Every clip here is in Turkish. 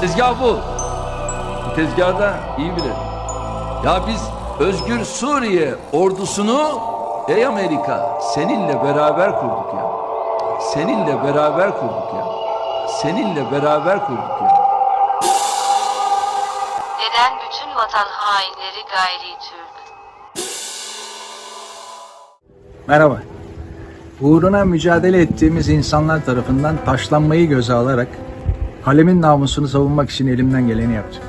Tezgah bu. Bu tezgahı da iyi bilir. Ya biz Özgür Suriye ordusunu ey Amerika seninle beraber kurduk ya. Seninle beraber kurduk ya. Seninle beraber kurduk ya. Neden bütün vatan hainleri gayri Türk? Merhaba. Uğruna mücadele ettiğimiz insanlar tarafından taşlanmayı göze alarak kalemin namusunu savunmak için elimden geleni yaptım.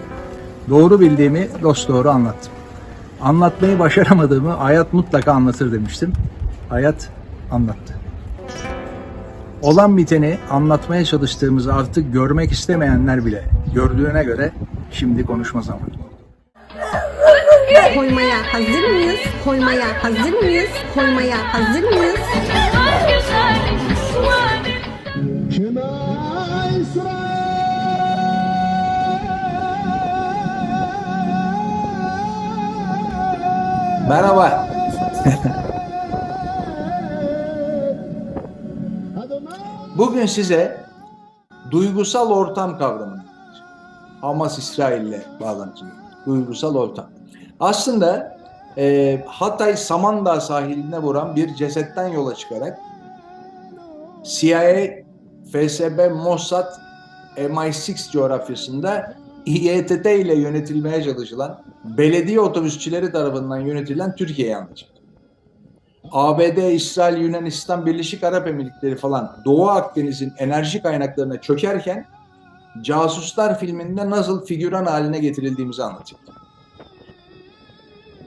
Doğru bildiğimi dosdoğru anlattım. Anlatmayı başaramadığımı hayat mutlaka anlatır demiştim. Hayat anlattı. Olan biteni anlatmaya çalıştığımızı artık görmek istemeyenler bile gördüğüne göre şimdi konuşma zamanı. Koymaya hazır mıyız? Koymaya hazır mıyız? Koymaya hazır mıyız? Merhaba. Bugün size duygusal ortam kavramını. Hamas İsrail'le bağlantılı. Duygusal ortam. Aslında e, Hatay Samandağ sahiline vuran bir cesetten yola çıkarak CIA, FSB, Mossad, MI6 coğrafyasında İETT ile yönetilmeye çalışılan belediye otobüsçüleri tarafından yönetilen Türkiye'yi anlatacak. ABD, İsrail, Yunanistan, Birleşik Arap Emirlikleri falan Doğu Akdeniz'in enerji kaynaklarına çökerken Casuslar filminde nasıl figüran haline getirildiğimizi anlatacak.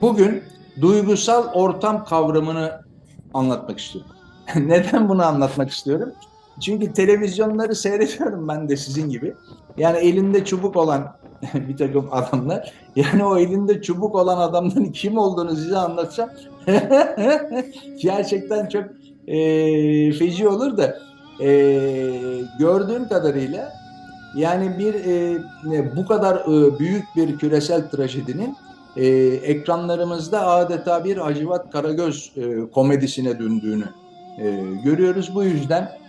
Bugün duygusal ortam kavramını anlatmak istiyorum. Neden bunu anlatmak istiyorum? Çünkü televizyonları seyrediyorum ben de sizin gibi. Yani elinde çubuk olan bir takım adamlar. Yani o elinde çubuk olan adamların kim olduğunu size anlatsam gerçekten çok e, feci olur da e, gördüğüm kadarıyla yani bir e, bu kadar e, büyük bir küresel trajedinin e, ekranlarımızda adeta bir Hacivat Karagöz e, komedisine döndüğünü e, görüyoruz. Bu yüzden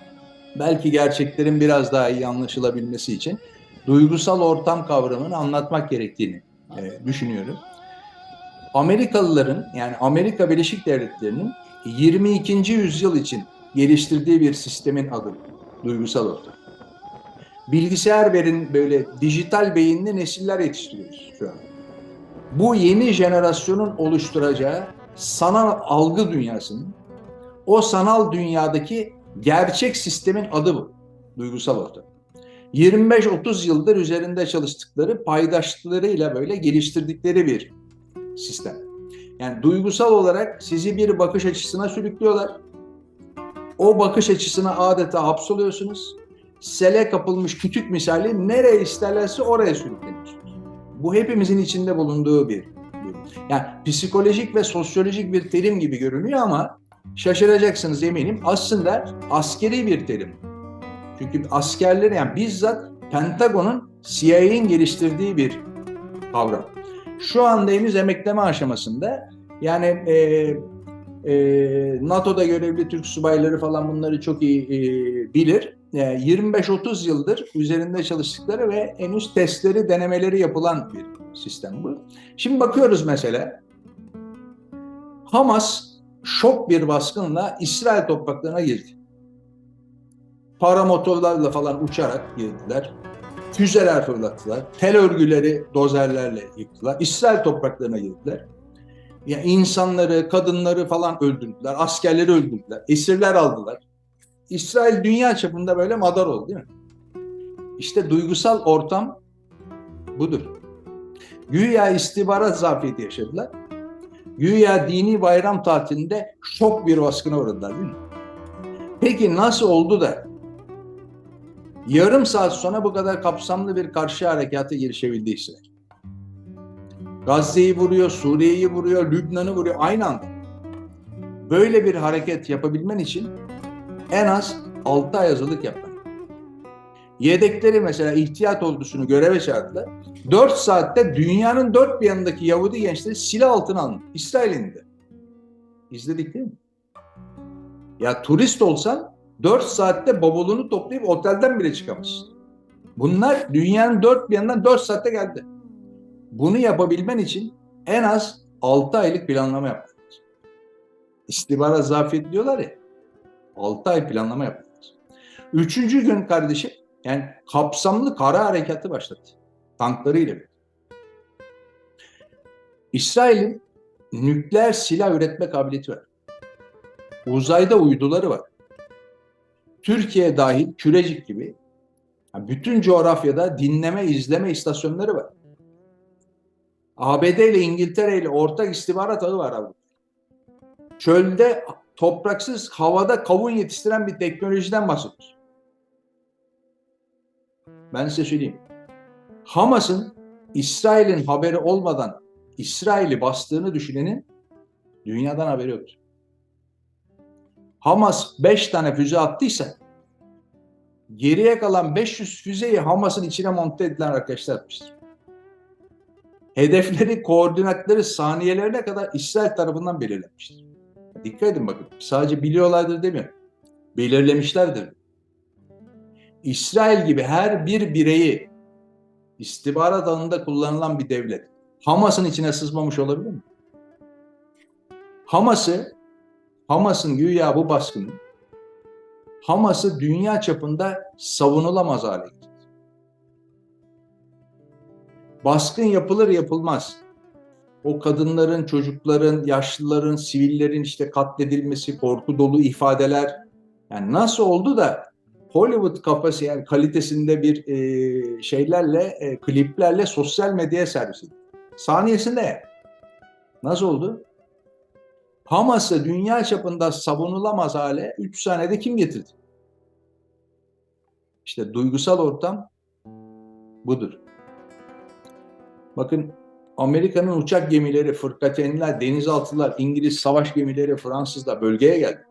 belki gerçeklerin biraz daha iyi anlaşılabilmesi için duygusal ortam kavramını anlatmak gerektiğini e, düşünüyorum. Amerikalıların yani Amerika Birleşik Devletleri'nin 22. yüzyıl için geliştirdiği bir sistemin adı duygusal ortam. Bilgisayar verin böyle dijital beyinli nesiller yetiştiriyoruz şu an. Bu yeni jenerasyonun oluşturacağı sanal algı dünyasının o sanal dünyadaki gerçek sistemin adı bu. Duygusal ortam. 25-30 yıldır üzerinde çalıştıkları paydaşlarıyla böyle geliştirdikleri bir sistem. Yani duygusal olarak sizi bir bakış açısına sürüklüyorlar. O bakış açısına adeta hapsoluyorsunuz. Sele kapılmış kütük misali nereye isterlerse oraya sürükleniyorsunuz. Bu hepimizin içinde bulunduğu bir. Yani psikolojik ve sosyolojik bir terim gibi görünüyor ama şaşıracaksınız eminim. Aslında askeri bir terim. Çünkü askerler yani bizzat Pentagon'un CIA'nin geliştirdiği bir kavram. Şu anda henüz emekleme aşamasında. Yani e, e, NATO'da görevli Türk subayları falan bunları çok iyi e, bilir. E, 25-30 yıldır üzerinde çalıştıkları ve henüz testleri, denemeleri yapılan bir sistem bu. Şimdi bakıyoruz mesela. Hamas şok bir baskınla İsrail topraklarına girdi. Paramotorlarla falan uçarak girdiler. Füzeler fırlattılar. Tel örgüleri dozerlerle yıktılar. İsrail topraklarına girdiler. Ya insanları, kadınları falan öldürdüler. Askerleri öldürdüler. Esirler aldılar. İsrail dünya çapında böyle madar oldu değil mi? İşte duygusal ortam budur. Güya istihbarat zafiyeti yaşadılar. Güya dini bayram tatilinde şok bir baskına uğradılar değil mi? Peki nasıl oldu da yarım saat sonra bu kadar kapsamlı bir karşı harekata girişebildi? Gazze'yi vuruyor, Suriye'yi vuruyor, Lübnan'ı vuruyor aynı anda. Böyle bir hareket yapabilmen için en az 6 ay hazırlık yapman. Yedekleri mesela ihtiyat ordusunu göreve çağırdılar. 4 saatte dünyanın dört bir yanındaki Yahudi gençleri silah altına alındı. İsrail'in de. İzledik değil mi? Ya turist olsan 4 saatte bavulunu toplayıp otelden bile çıkamazsın. Bunlar dünyanın dört bir yanından dört saatte geldi. Bunu yapabilmen için en az 6 aylık planlama yapman lazım. İstihbarat zafiyeti diyorlar ya. 6 ay planlama lazım. Üçüncü gün kardeşim yani kapsamlı kara harekatı başladı. Tanklarıyla. İsrail'in nükleer silah üretme kabiliyeti var. Uzayda uyduları var. Türkiye dahil Kürecik gibi bütün coğrafyada dinleme, izleme istasyonları var. ABD ile İngiltere ile ortak istihbarat ağı var Avrupa. Çölde topraksız havada kavun yetiştiren bir teknolojiden bahsediyoruz. Ben size söyleyeyim. Hamas'ın İsrail'in haberi olmadan İsrail'i bastığını düşünenin dünyadan haberi yoktur. Hamas 5 tane füze attıysa geriye kalan 500 füzeyi Hamas'ın içine monte edilen arkadaşlar atmıştır. Hedefleri, koordinatları saniyelerine kadar İsrail tarafından belirlenmiştir. Dikkat edin bakın. Sadece biliyorlardır demiyorum. Belirlemişlerdir. İsrail gibi her bir bireyi istihbarat alanında kullanılan bir devlet Hamas'ın içine sızmamış olabilir mi? Hamas'ı Hamas'ın güya bu baskının Hamas'ı dünya çapında savunulamaz hale getirdi. Baskın yapılır yapılmaz. O kadınların, çocukların, yaşlıların, sivillerin işte katledilmesi, korku dolu ifadeler. Yani nasıl oldu da Hollywood kafası yani kalitesinde bir e, şeylerle, e, kliplerle sosyal medyaya servis edildi. Saniyesinde nasıl oldu? Hamas'ı dünya çapında savunulamaz hale 3 saniyede kim getirdi? İşte duygusal ortam budur. Bakın Amerika'nın uçak gemileri, fırkateynler, denizaltılar, İngiliz savaş gemileri, Fransızlar bölgeye geldi.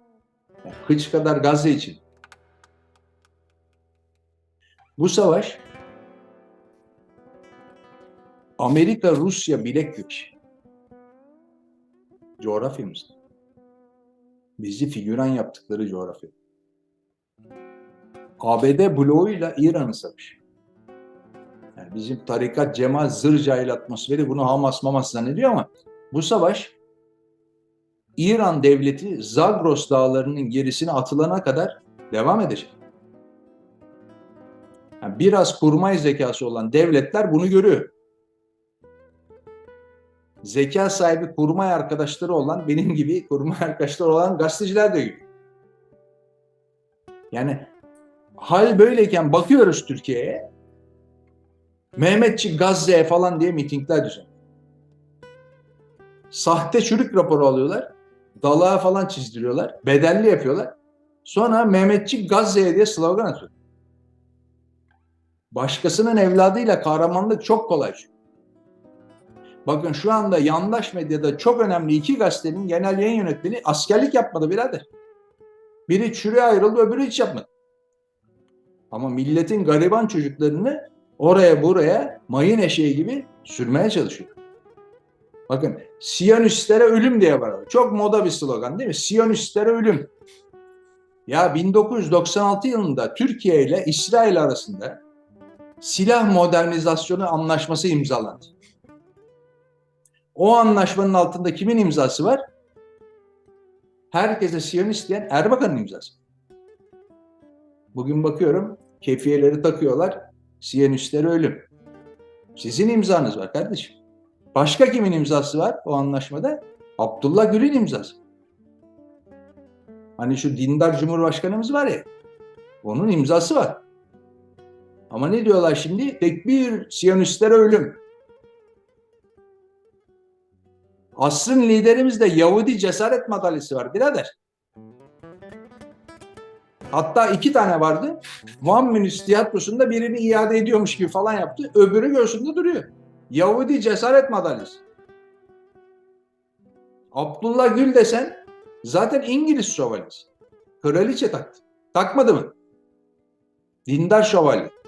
Yani kıç kadar Gazze için. Bu savaş Amerika-Rusya bilek güreşi. Coğrafyamızda. Bizi figüran yaptıkları coğrafya. ABD bloğuyla İran'ın savaşı. Yani bizim tarikat, cemaat, zır cahil atmosferi bunu Hamas mamas zannediyor ama bu savaş İran devleti Zagros dağlarının gerisine atılana kadar devam edecek. Yani biraz kurmay zekası olan devletler bunu görüyor. Zeka sahibi kurmay arkadaşları olan, benim gibi kurmay arkadaşları olan gazeteciler de görüyor. Yani hal böyleyken bakıyoruz Türkiye'ye, Mehmetçik Gazze falan diye mitingler düzenliyor. Sahte çürük raporu alıyorlar. Dalağa falan çizdiriyorlar. Bedelli yapıyorlar. Sonra Mehmetçik Gazze'ye diye slogan atıyor. Başkasının evladıyla kahramanlık çok kolay. Bakın şu anda yandaş medyada çok önemli iki gazetenin genel yayın yönetmeni askerlik yapmadı birader. Biri çürüye ayrıldı öbürü hiç yapmadı. Ama milletin gariban çocuklarını oraya buraya mayın eşeği gibi sürmeye çalışıyor. Bakın Siyonistlere ölüm diye var. Çok moda bir slogan değil mi? Siyonistlere ölüm. Ya 1996 yılında Türkiye ile İsrail arasında silah modernizasyonu anlaşması imzalandı. O anlaşmanın altında kimin imzası var? Herkese Siyonist diyen Erbakan'ın imzası. Bugün bakıyorum kefiyeleri takıyorlar. Siyonistlere ölüm. Sizin imzanız var kardeşim. Başka kimin imzası var o anlaşmada? Abdullah Gül'ün imzası. Hani şu dindar cumhurbaşkanımız var ya, onun imzası var. Ama ne diyorlar şimdi? Tekbir, Siyonistlere ölüm. Asrın liderimizde Yahudi cesaret madalyası var birader. Hatta iki tane vardı. One Minute tiyatrosunda birini iade ediyormuş gibi falan yaptı. Öbürü göğsünde duruyor. Yahudi cesaret madalyası. Abdullah Gül desen zaten İngiliz şövalyesi. Kraliçe taktı. Takmadı mı? Dindar şövalye.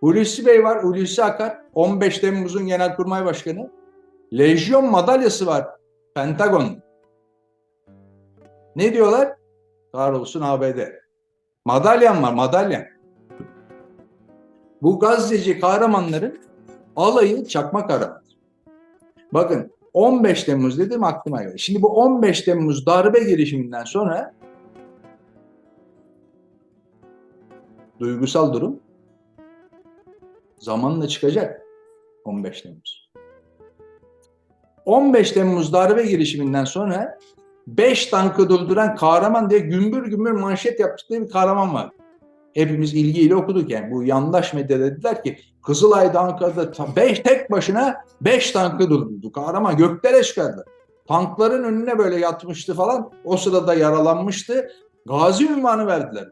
Hulusi Bey var, Hulusi Akar. 15 Temmuz'un Genelkurmay Başkanı. Lejyon madalyası var Pentagon. Ne diyorlar? Kahrolsun ABD. Madalyan var, madalyan. Bu Gazze'ci kahramanların alayı çakma kahraman. Bakın 15 Temmuz dedim aklıma geldi. Şimdi bu 15 Temmuz darbe girişiminden sonra duygusal durum zamanla çıkacak 15 Temmuz. 15 Temmuz darbe girişiminden sonra 5 tankı durduran kahraman diye gümbür gümbür manşet yaptıkları bir kahraman var. Hepimiz ilgiyle okuduk yani. Bu yandaş medyada dediler ki Kızılay'da Ankara'da 5 tek başına 5 tankı durdurdu. Kahraman göklere çıkardı. Tankların önüne böyle yatmıştı falan. O sırada yaralanmıştı. Gazi ünvanı verdiler.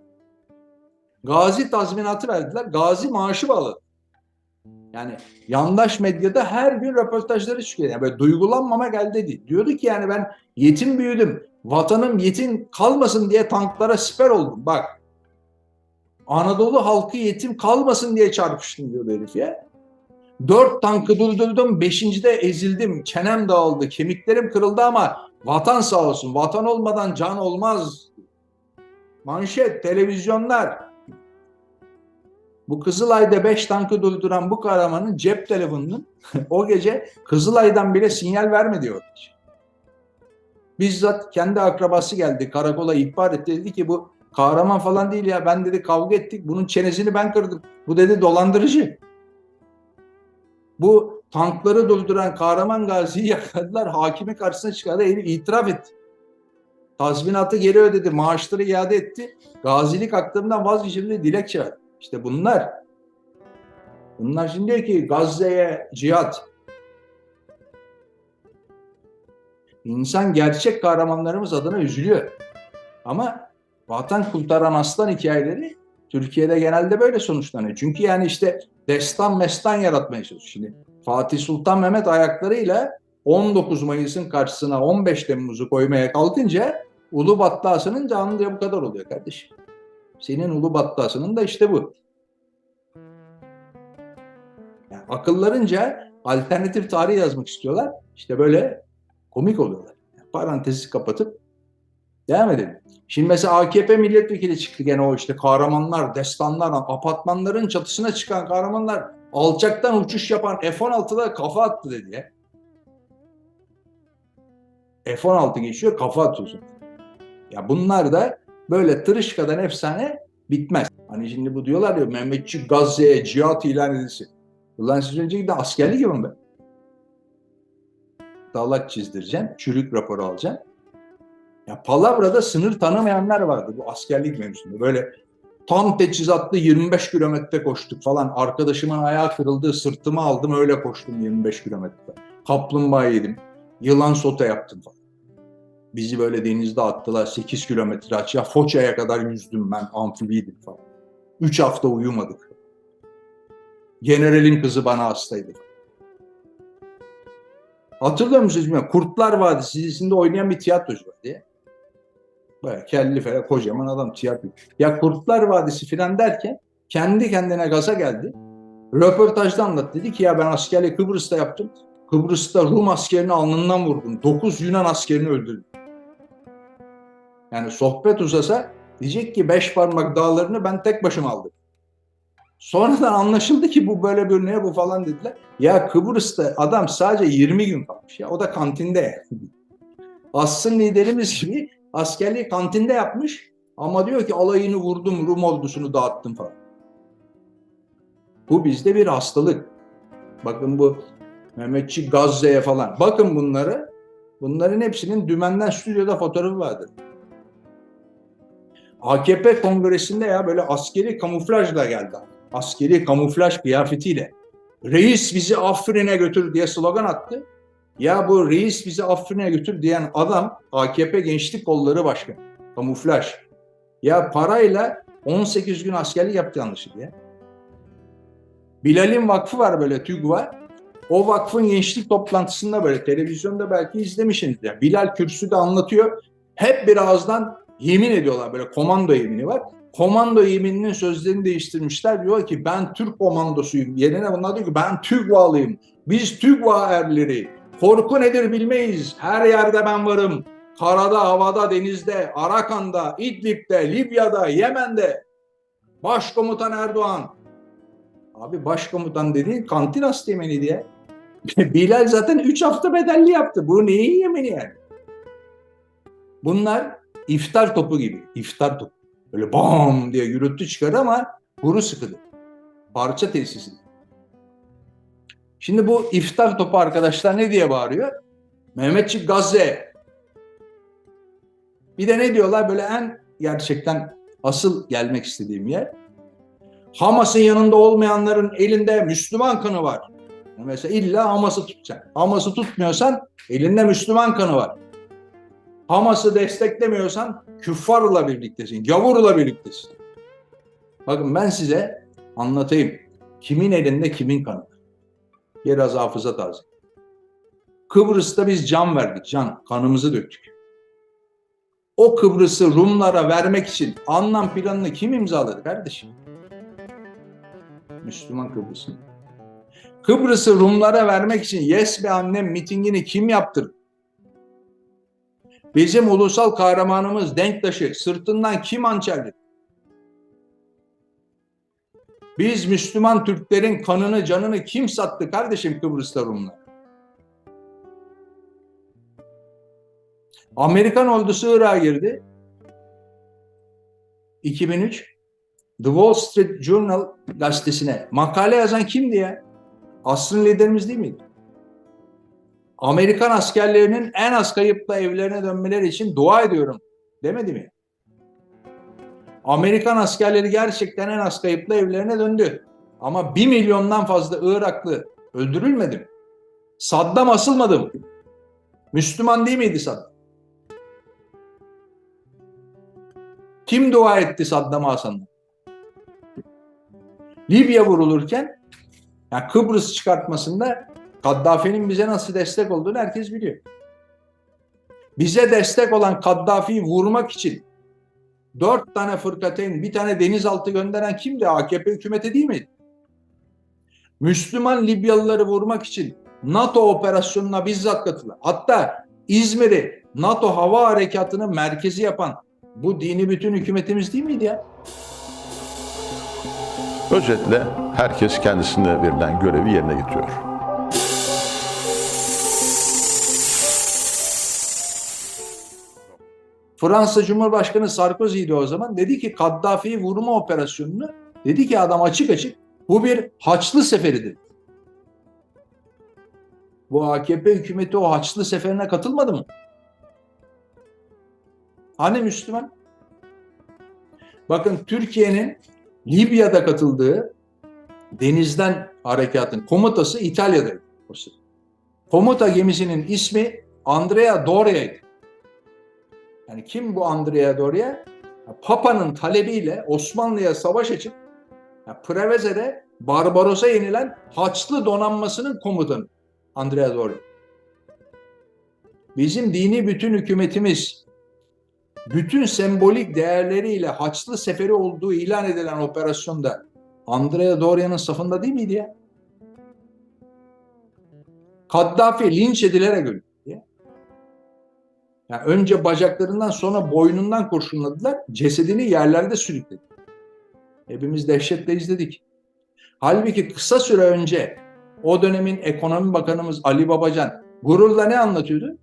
Gazi tazminatı verdiler. Gazi maaşı bağladı. Yani yandaş medyada her gün röportajları çıkıyor. Yani böyle duygulanmama geldi dedi. Diyordu ki yani ben yetim büyüdüm. Vatanım yetim kalmasın diye tanklara siper oldum. Bak Anadolu halkı yetim kalmasın diye çarpıştım diyordu herif ya. Dört tankı durdurdum, beşincide ezildim, çenem dağıldı, kemiklerim kırıldı ama vatan sağ olsun. Vatan olmadan can olmaz. Manşet, televizyonlar. Bu Kızılay'da beş tankı durduran bu kahramanın cep telefonunun o gece Kızılay'dan bile sinyal vermedi o gece. Bizzat kendi akrabası geldi karakola ihbar etti dedi ki bu kahraman falan değil ya ben dedi kavga ettik bunun çenesini ben kırdım. Bu dedi dolandırıcı. Bu tankları durduran kahraman gaziyi yakaladılar hakimin karşısına çıkardı herif itiraf etti. Tazminatı geri ödedi maaşları iade etti. Gazilik haklarından vazgeçildi dilekçe verdi. İşte bunlar. Bunlar şimdi diyor ki Gazze'ye cihat. İnsan gerçek kahramanlarımız adına üzülüyor. Ama vatan kurtaran aslan hikayeleri Türkiye'de genelde böyle sonuçlanıyor. Çünkü yani işte destan mestan yaratmaya çalışıyor. Şimdi Fatih Sultan Mehmet ayaklarıyla 19 Mayıs'ın karşısına 15 Temmuz'u koymaya kalkınca Ulu Battası'nın canlıca bu kadar oluyor kardeşim. Senin Ulu Battası'nın da işte bu. Yani akıllarınca alternatif tarih yazmak istiyorlar. İşte böyle komik oluyorlar. Yani parantezi kapatıp devam edelim. Şimdi mesela AKP milletvekili çıktı gene o işte kahramanlar, destanlar, apartmanların çatısına çıkan kahramanlar alçaktan uçuş yapan F-16'da kafa attı dedi ya. F-16 geçiyor kafa atıyorsun. Ya bunlar da böyle tırışkadan efsane bitmez. Hani şimdi bu diyorlar ya Mehmetçik Gazze'ye cihat ilan edilsin. Ulan siz önce gidin askerlik yapın be. Dalak çizdireceksin, çürük raporu alacaksın. Ya Palavra'da sınır tanımayanlar vardı bu askerlik mevzusunda. Böyle tam teçhizatlı 25 kilometre koştuk falan. Arkadaşımın ayağı kırıldı, sırtımı aldım öyle koştum 25 kilometre. Kaplumbağa yedim, yılan sote yaptım falan. Bizi böyle denizde attılar 8 kilometre açıya. Foça'ya kadar yüzdüm ben amfibiydim falan. 3 hafta uyumadık. Generalin kızı bana hastaydı. Hatırlıyor musunuz. Kurtlar Vadisi dizisinde oynayan bir tiyatrocu var diye. Böyle kelli falan kocaman adam tiyatro. Ya Kurtlar Vadisi filan derken kendi kendine gaza geldi. Röportajda anlat dedi ki ya ben askerliği Kıbrıs'ta yaptım. Kıbrıs'ta Rum askerini alnından vurdum. 9 Yunan askerini öldürdüm. Yani sohbet uzasa diyecek ki beş parmak dağlarını ben tek başıma aldım. Sonradan anlaşıldı ki bu böyle bir ne bu falan dediler. Ya Kıbrıs'ta adam sadece 20 gün kalmış ya. O da kantinde. Assın liderimiz gibi askerliği kantinde yapmış. Ama diyor ki alayını vurdum Rum ordusunu dağıttım falan. Bu bizde bir hastalık. Bakın bu Mehmetçik Gazze'ye falan. Bakın bunları. Bunların hepsinin dümenden stüdyoda fotoğrafı vardır. AKP kongresinde ya böyle askeri kamuflajla geldi. Askeri kamuflaj kıyafetiyle. Reis bizi Afrin'e götür diye slogan attı. Ya bu reis bizi Afrin'e götür diyen adam AKP Gençlik Kolları Başkanı. Kamuflaj. Ya parayla 18 gün askerlik yaptı yanlışlıkla ya. Bilal'in vakfı var böyle TÜGVA. O vakfın gençlik toplantısında böyle televizyonda belki izlemişsiniz. Yani Bilal kürsüde anlatıyor. Hep bir ağızdan yemin ediyorlar böyle komando yemini var. Komando yemininin sözlerini değiştirmişler. Diyor ki ben Türk komandosuyum. Yerine bunlar diyor ki ben TÜGVA'lıyım. Biz TÜGVA erleri. Korku nedir bilmeyiz. Her yerde ben varım. Karada, havada, denizde, Arakan'da, İdlib'de, Libya'da, Yemen'de. Başkomutan Erdoğan. Abi başkomutan dediğin kantin hasta yemeni diye. Bilal zaten 3 hafta bedelli yaptı. Bu neyin yemeni yani? Bunlar iftar topu gibi. iftar topu. Böyle bam diye gürültü çıkar ama kuru sıkıdır. Parça tesisi. Şimdi bu iftar topu arkadaşlar ne diye bağırıyor? Mehmetçik Gazze. Bir de ne diyorlar böyle en gerçekten asıl gelmek istediğim yer. Hamas'ın yanında olmayanların elinde Müslüman kanı var. Mesela illa Hamas'ı tutacaksın. Hamas'ı tutmuyorsan elinde Müslüman kanı var. Hamas'ı desteklemiyorsan küffarla birliktesin, gavurla birliktesin. Bakın ben size anlatayım. Kimin elinde kimin kanı. Biraz hafıza taze. Kıbrıs'ta biz can verdik, can. Kanımızı döktük. O Kıbrıs'ı Rumlara vermek için anlam planını kim imzaladı kardeşim? Müslüman Kıbrıs'ı. Kıbrıs'ı Rumlara vermek için Yes be annem mitingini kim yaptırdı? Bizim ulusal kahramanımız Denktaş'ı sırtından kim hançerledi? Biz Müslüman Türklerin kanını canını kim sattı kardeşim Kıbrıs'ta Rumlar? Amerikan ordusu Irak'a girdi. 2003 The Wall Street Journal gazetesine makale yazan kimdi ya? Asrın liderimiz değil miydi? Amerikan askerlerinin en az kayıpla evlerine dönmeleri için dua ediyorum demedi mi? Amerikan askerleri gerçekten en az kayıpla evlerine döndü. Ama bir milyondan fazla Iraklı öldürülmedi mi? Saddam asılmadı mı? Müslüman değil miydi Saddam? Kim dua etti Saddam Hasan'la? Libya vurulurken yani Kıbrıs çıkartmasında Kaddafi'nin bize nasıl destek olduğunu herkes biliyor. Bize destek olan Kaddafi'yi vurmak için dört tane fırkateyn, bir tane denizaltı gönderen kimdi? AKP hükümeti değil mi? Müslüman Libyalıları vurmak için NATO operasyonuna bizzat katılan, hatta İzmir'i NATO hava harekatının merkezi yapan bu dini bütün hükümetimiz değil miydi ya? Özetle herkes kendisine verilen görevi yerine getiriyor. Fransa Cumhurbaşkanı Sarkozy'ydi o zaman. Dedi ki Kaddafi'yi vurma operasyonunu dedi ki adam açık açık bu bir haçlı seferidir. Bu AKP hükümeti o haçlı seferine katılmadı mı? Hani Müslüman? Bakın Türkiye'nin Libya'da katıldığı denizden harekatın komutası İtalya'daydı. Komuta gemisinin ismi Andrea Doria'ydı. Yani kim bu Andrea Doria? Papa'nın talebiyle Osmanlı'ya savaş açıp ya Preveze'de Barbaros'a yenilen Haçlı donanmasının komutanı Andrea Doria. Bizim dini bütün hükümetimiz bütün sembolik değerleriyle Haçlı Seferi olduğu ilan edilen operasyonda Andrea Doria'nın safında değil miydi ya? Kaddafi linç edilerek öldü. Yani önce bacaklarından sonra boynundan kurşunladılar. Cesedini yerlerde sürükledi. Hepimiz dehşetle izledik. Halbuki kısa süre önce o dönemin ekonomi bakanımız Ali Babacan gururla ne anlatıyordu?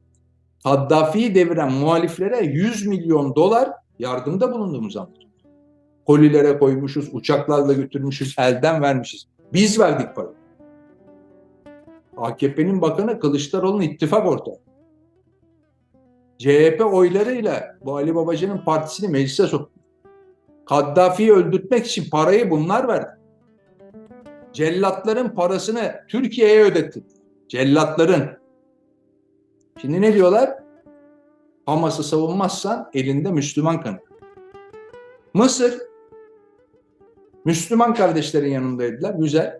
Kaddafi'yi deviren muhaliflere 100 milyon dolar yardımda bulunduğumuz anlatıyor. Kolilere koymuşuz, uçaklarla götürmüşüz, elden vermişiz. Biz verdik parayı. AKP'nin bakanı Kılıçdaroğlu'nun ittifak ortağı. CHP oylarıyla bu Ali Babacan'ın partisini meclise soktu. Kaddafi'yi öldürtmek için parayı bunlar verdi. Cellatların parasını Türkiye'ye ödetti. Cellatların. Şimdi ne diyorlar? Hamas'ı savunmazsan elinde Müslüman kanı. Mısır Müslüman kardeşlerin yanındaydılar. Güzel.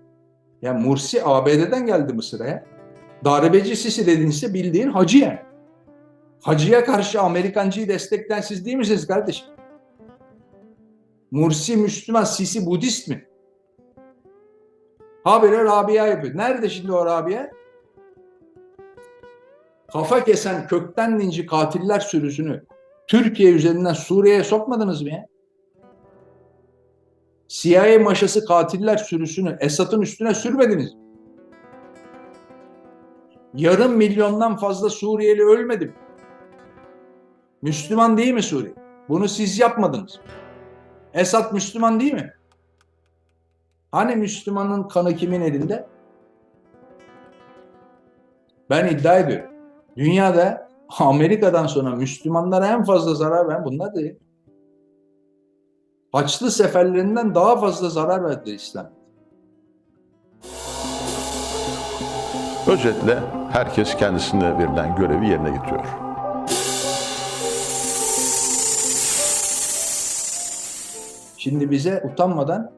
Ya Mursi ABD'den geldi Mısır'a ya. Darbeci Sisi dediğinizde bildiğin hacı yani. Hacıya karşı Amerikancıyı destekleyen siz değil misiniz kardeşim? Mursi Müslüman, Sisi Budist mi? Habire Rabia yapıyor. Nerede şimdi o Rabia? Kafa kesen kökten dinci katiller sürüsünü Türkiye üzerinden Suriye'ye sokmadınız mı ya? CIA maşası katiller sürüsünü Esad'ın üstüne sürmediniz. Yarım milyondan fazla Suriyeli ölmedi mi? Müslüman değil mi Suriye? Bunu siz yapmadınız. Esad Müslüman değil mi? Hani Müslümanın kanı kimin elinde? Ben iddia ediyorum. Dünyada Amerika'dan sonra Müslümanlara en fazla zarar veren bunlar değil. Haçlı seferlerinden daha fazla zarar verdi İslam. Özetle herkes kendisine verilen görevi yerine getiriyor. Şimdi bize utanmadan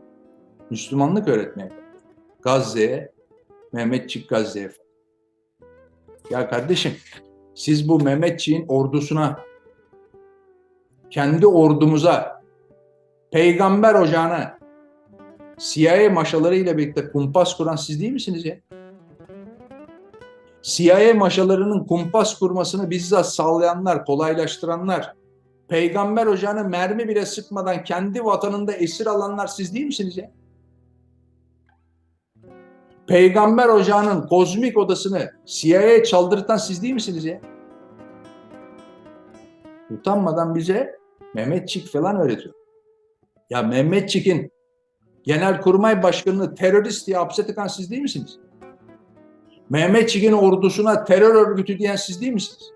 Müslümanlık öğretmeye. Gazze'ye, Mehmetçik Gazze'ye. Ya kardeşim siz bu Mehmetçiğin ordusuna, kendi ordumuza, peygamber ocağına, CIA maşalarıyla birlikte kumpas kuran siz değil misiniz ya? CIA maşalarının kumpas kurmasını bizzat sağlayanlar, kolaylaştıranlar, peygamber ocağına mermi bile sıkmadan kendi vatanında esir alanlar siz değil misiniz ya? Peygamber ocağının kozmik odasını CIA'ya çaldırtan siz değil misiniz ya? Utanmadan bize Mehmetçik falan öğretiyor. Ya Mehmetçik'in Genelkurmay Başkanı'nı terörist diye hapse tıkan siz değil misiniz? Mehmetçik'in ordusuna terör örgütü diyen siz değil misiniz?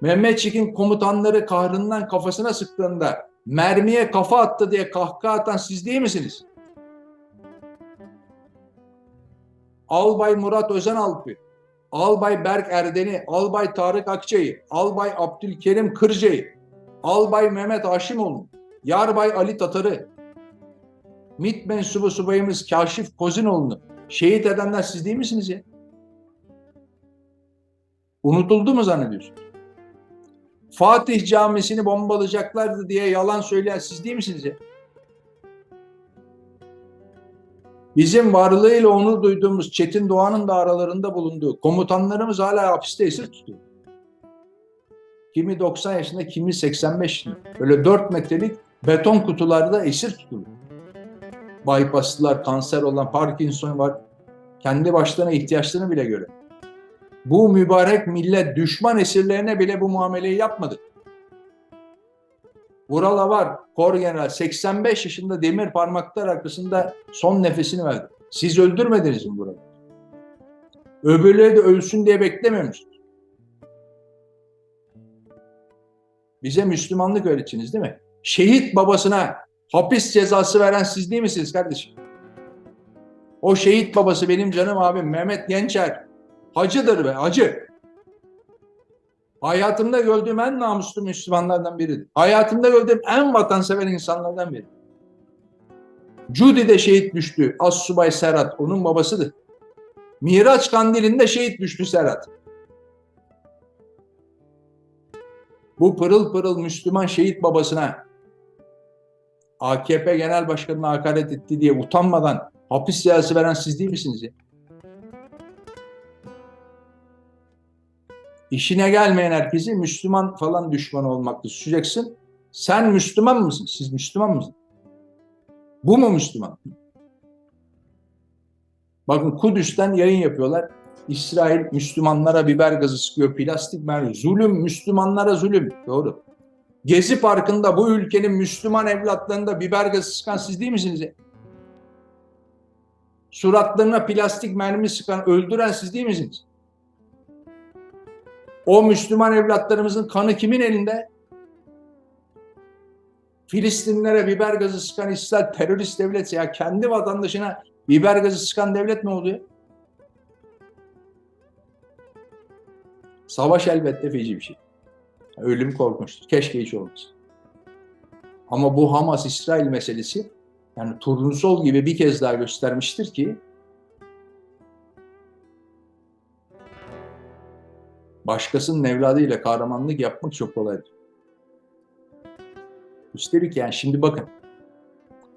Mehmetçik'in komutanları kahrından kafasına sıktığında mermiye kafa attı diye kahkaha atan siz değil misiniz? Albay Murat Özenalp'ı, Albay Berk Erden'i, Albay Tarık Akçay'ı, Albay Abdülkerim Kırca'yı, Albay Mehmet Haşimoğlu, Yarbay Ali Tatar'ı, MİT mensubu subayımız Kaşif Kozinoğlu'nu şehit edenler siz değil misiniz ya? Unutuldu mu zannediyorsunuz? Fatih Camisi'ni bombalayacaklardı diye yalan söyleyen siz değil misiniz ya? Bizim varlığıyla onur duyduğumuz Çetin Doğan'ın da aralarında bulunduğu komutanlarımız hala hapiste esir tutuyor. Kimi 90 yaşında, kimi 85 yaşında. Böyle 4 metrelik beton kutularda esir tutuluyor. Bypasslılar, kanser olan, Parkinson var. Kendi başlarına ihtiyaçlarını bile göre. Bu mübarek millet düşman esirlerine bile bu muameleyi yapmadı. Vurala var, Kor General 85 yaşında demir parmaklar arkasında son nefesini verdi. Siz öldürmediniz mi Vural'ı? Öbürleri de ölsün diye musunuz? Bize Müslümanlık öğretiniz değil mi? Şehit babasına hapis cezası veren siz değil misiniz kardeşim? O şehit babası benim canım abim Mehmet Gençer. Hacıdır be, hacı. Hayatımda gördüğüm en namuslu Müslümanlardan biridir. Hayatımda gördüğüm en vatansever insanlardan biri. Cudi'de şehit düştü. Assubay Serhat, onun babasıdır. Miraç Kandili'nde şehit düştü Serhat. Bu pırıl pırıl Müslüman şehit babasına AKP Genel Başkanı'na hakaret etti diye utanmadan hapis cezası veren siz değil misiniz ya? İşine gelmeyen herkesi Müslüman falan düşman olmakla suçlayacaksın. Sen Müslüman mısın? Siz Müslüman mısınız? Bu mu Müslüman? Bakın Kudüs'ten yayın yapıyorlar. İsrail Müslümanlara biber gazı sıkıyor, plastik mermi. Zulüm, Müslümanlara zulüm. Doğru. Gezi Parkı'nda bu ülkenin Müslüman evlatlarında biber gazı sıkan siz değil misiniz? Suratlarına plastik mermi sıkan, öldüren siz değil misiniz? O Müslüman evlatlarımızın kanı kimin elinde? Filistinlere biber gazı sıkan İsrail terörist devlet ya kendi vatandaşına biber gazı sıkan devlet ne oluyor? Savaş elbette feci bir şey. Ölüm korkunçtur. Keşke hiç olmasın. Ama bu Hamas-İsrail meselesi yani turnusol gibi bir kez daha göstermiştir ki başkasının evladıyla kahramanlık yapmak çok kolaydır. Üstelik yani şimdi bakın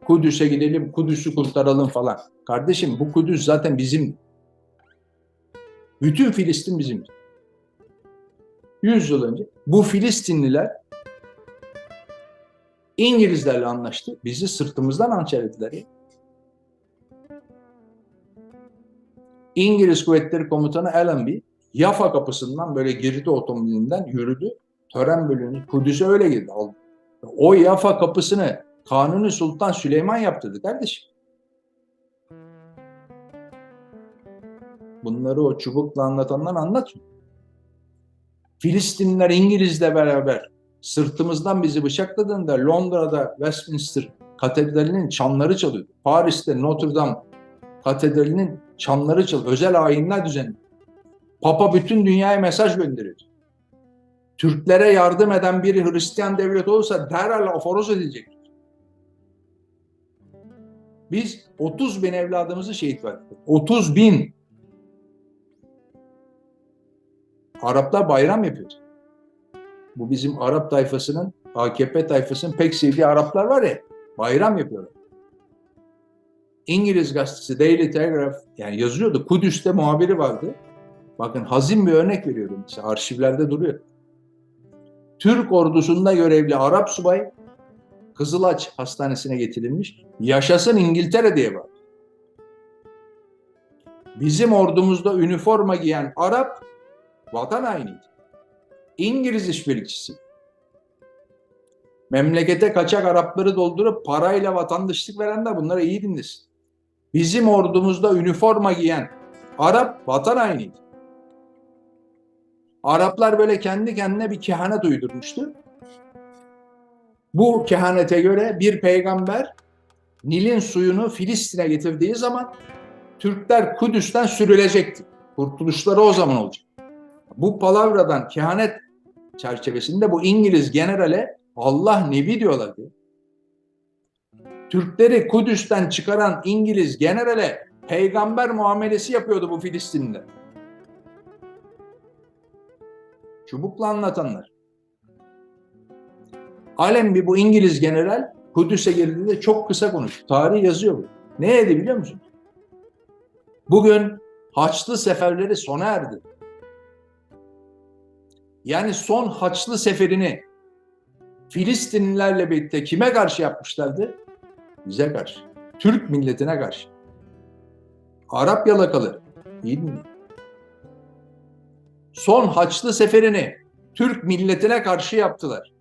Kudüs'e gidelim, Kudüs'ü kurtaralım falan. Kardeşim bu Kudüs zaten bizim. Bütün Filistin bizim. 100 yıl önce bu Filistinliler İngilizlerle anlaştı. Bizi sırtımızdan hançerlediler. ya. İngiliz Kuvvetleri Komutanı Allenby Yafa kapısından böyle girdi otomobilinden yürüdü. Tören bölümü Kudüs'e öyle girdi. Aldı. O Yafa kapısını Kanuni Sultan Süleyman yaptırdı kardeşim. Bunları o çubukla anlatanlar anlatmıyor. Filistinliler İngiliz'le beraber sırtımızdan bizi bıçakladığında Londra'da Westminster Katedrali'nin çanları çalıyordu. Paris'te Notre Dame Katedrali'nin çanları çalıyordu. Özel ayinler düzenli. Papa bütün dünyaya mesaj gönderiyor. Türklere yardım eden biri Hristiyan devlet olursa derhal aforoz edilecek. Biz 30 bin evladımızı şehit verdik. 30 bin. Araplar bayram yapıyor. Bu bizim Arap tayfasının, AKP tayfasının pek sevdiği Araplar var ya, bayram yapıyorlar. İngiliz gazetesi Daily Telegraph yani yazıyordu. Kudüs'te muhabiri vardı. Bakın hazin bir örnek veriyorum. Mesela arşivlerde duruyor. Türk ordusunda görevli Arap subay Kızılaç Hastanesi'ne getirilmiş. Yaşasın İngiltere diye var. Bizim ordumuzda üniforma giyen Arap vatan hainiydi. İngiliz işbirlikçisi. Memlekete kaçak Arapları doldurup parayla vatandaşlık verenler bunlara iyi dinlesin. Bizim ordumuzda üniforma giyen Arap vatan hainiydi. Araplar böyle kendi kendine bir kehanet uydurmuştu. Bu kehanete göre bir peygamber Nil'in suyunu Filistin'e getirdiği zaman Türkler Kudüs'ten sürülecekti. Kurtuluşları o zaman olacak. Bu palavradan kehanet çerçevesinde bu İngiliz generale Allah nebi diyorlar diyor. Türkleri Kudüs'ten çıkaran İngiliz generale peygamber muamelesi yapıyordu bu Filistinliler. Çubukla anlatanlar. Allenby bu İngiliz general Kudüs'e girdiğinde çok kısa konuştu. Tarih yazıyor bu. Ne dedi biliyor musun? Bugün Haçlı seferleri sona erdi. Yani son Haçlı seferini Filistinlilerle birlikte kime karşı yapmışlardı? Bize karşı. Türk milletine karşı. Arap yalakalı. İyi mi? Son Haçlı seferini Türk milletine karşı yaptılar.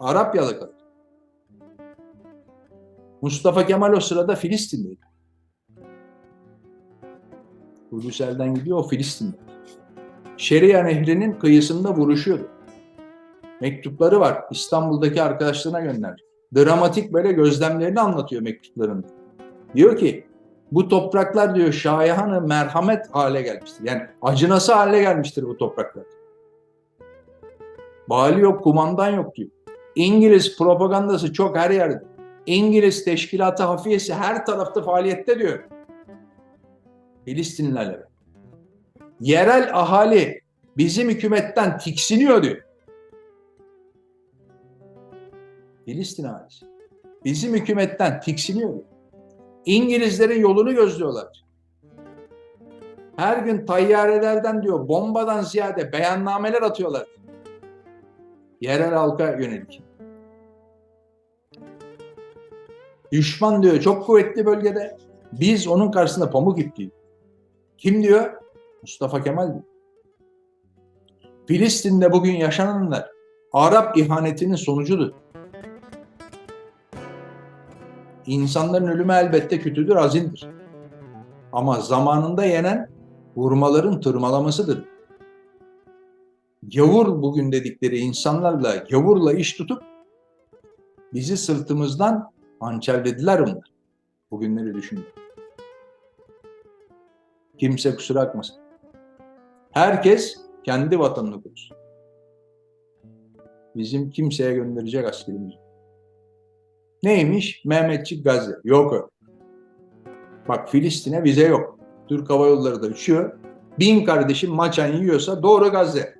Arap yalakalı. Mustafa Kemal o sırada Filistin'deydi. Kudüs elden gidiyor o Filistin'de. Şeria Nehri'nin kıyısında vuruşuyordu. Mektupları var. İstanbul'daki arkadaşlarına gönderdi. Dramatik böyle gözlemlerini anlatıyor mektuplarında. Diyor ki bu topraklar diyor şayahanı merhamet hale gelmiştir. Yani acınası hale gelmiştir bu topraklar. Vali yok, kumandan yok diyor. İngiliz propagandası çok her yerde. İngiliz teşkilatı hafiyesi her tarafta faaliyette diyor. Beraber. Yerel ahali bizim hükümetten tiksiniyor diyor. Filistin ahalisi. Bizim hükümetten tiksiniyor diyor. İngilizlerin yolunu gözlüyorlar. Her gün tayyarelerden diyor bombadan ziyade beyannameler atıyorlar. Yerel halka yönelik. Düşman diyor çok kuvvetli bölgede. Biz onun karşısında pamuk ipliği. Kim diyor? Mustafa Kemal diyor. Filistin'de bugün yaşananlar Arap ihanetinin sonucudur. İnsanların ölümü elbette kötüdür, azindir. Ama zamanında yenen vurmaların tırmalamasıdır. Gavur bugün dedikleri insanlarla, gavurla iş tutup bizi sırtımızdan hançerlediler onlar. Bugünleri düşünün. Kimse kusura bakmasın. Herkes kendi vatanını korusun. Bizim kimseye gönderecek askerimiz yok. Neymiş? Mehmetçik Gazze. Yok o. Bak Filistin'e vize yok. Türk Hava Yolları da uçuyor. Bin kardeşim maçan yiyorsa doğru Gazze.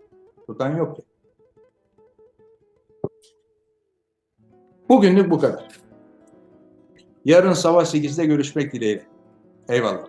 Tutan yok ya. Bugünlük bu kadar. Yarın sabah 8'de görüşmek dileğiyle. Eyvallah.